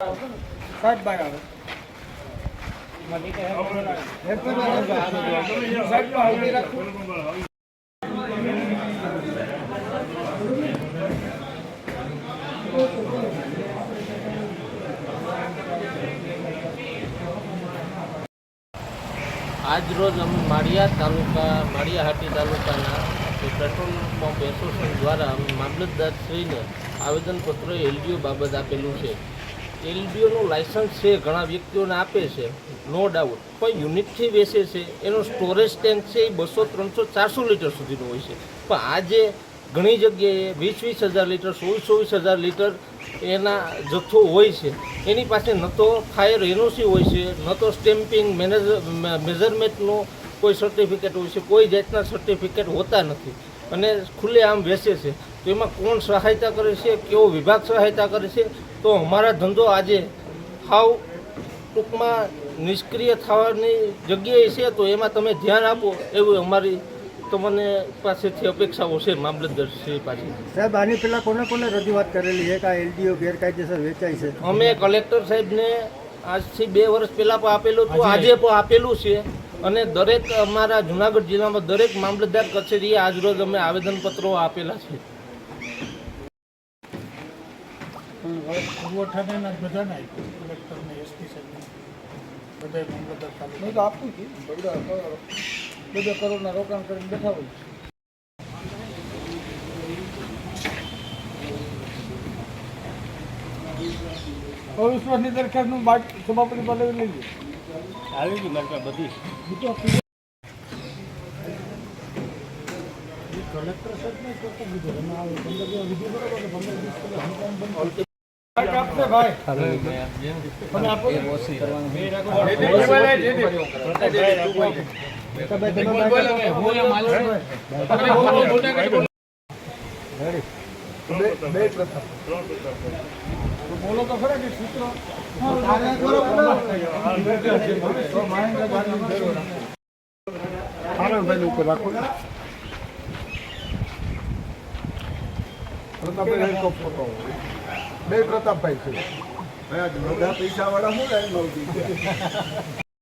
સાહેબ બહાર આવે. સાહેબ, તો હાલતી રાખો. આજ રોજ અમે માળિયા તાલુકા માળિયાહાટી તાલુકાના પેટ્રોલ પંપ એસોસિએશન દ્વારા મામલતદારશ્રીને આવેદનપત્ર એલડીઓ બાબત આપેલું છે. એલડીઓનું લાયસન્સ છે, ઘણા વ્યક્તિઓને આપે છે, નો ડાઉટ પણ યુનિટથી બેસે છે, એનો સ્ટોરેજ ટેન્ક છે, એ બસો, ત્રણસો, ચારસો લીટર સુધીનો હોય છે. પણ આજે ઘણી જગ્યાએ વીસ વીસ હજાર લીટર, ચોવીસ ચોવીસ હજાર લીટર એના જથ્થો હોય છે, એની પાસે ન તો ફાયર એનઓસી હોય છે, ન તો સ્ટેમ્પિંગ મેનેજર મેઝરમેન્ટનું કોઈ સર્ટિફિકેટ હોય છે, કોઈ જાતના સર્ટિફિકેટ હોતા નથી. અને ખુલ્લે આમ બેસે છે. તો એમાં કોણ સહાયતા કરે છે, કેવો વિભાગ સહાયતા કરે છે તો અમારા ધંધો આજે હાવ ટૂંકમાં નિષ્ક્રિય થવાની જગ્યાએ છે તો એમાં તમે ધ્યાન આપો એવું અમારી તમને પાસેથી અપેક્ષાઓ છે મામલતદારશ્રી પાસે સાહેબ આની પહેલાં કોને કોને રજૂઆત કરેલી? છે કે આ એલડીઓ ગેરકાયદેસર વેચાય છે. અમે કલેક્ટર સાહેબને આજથી બે વર્ષ પહેલાં પણ આપેલું હતું આજે પણ આપેલું છે. અને દરેક અમારા જુનાગઢ જિલ્લામાં દરેક મામલતદાર કચેરીએ આજરોજ અમે આવેદનપત્રો આપેલા છે. પુરવઠાને ને બધાને આપ્યું કલેક્ટરને એસપી સાહેબને. બધાએ મામલતદાર તાલુકા મેં તો આપવું હતું બધા કરોડ બધા કરોડના રોકાણ કરીને બેઠા હોય અવિશ્વાસની દરખાસ્તનું બાદ સભાપતિ પદવી લઈ લે આવી ગઈ મારી બધી. કલેક્ટર સાહેબને કીધું એમાં આવે પંદર દિવસ વિધિ બરોબર પંદર દિવસ પહેલા હંગામ બંધ બોલો તો ખરા કે સૂત્રો? આનંદભાઈ ઉપર રાખો. પ્રતાપભાઈ ફોટો બે પ્રતાપભાઈ છે. પૈસા વાળા શું લાઈન મળતી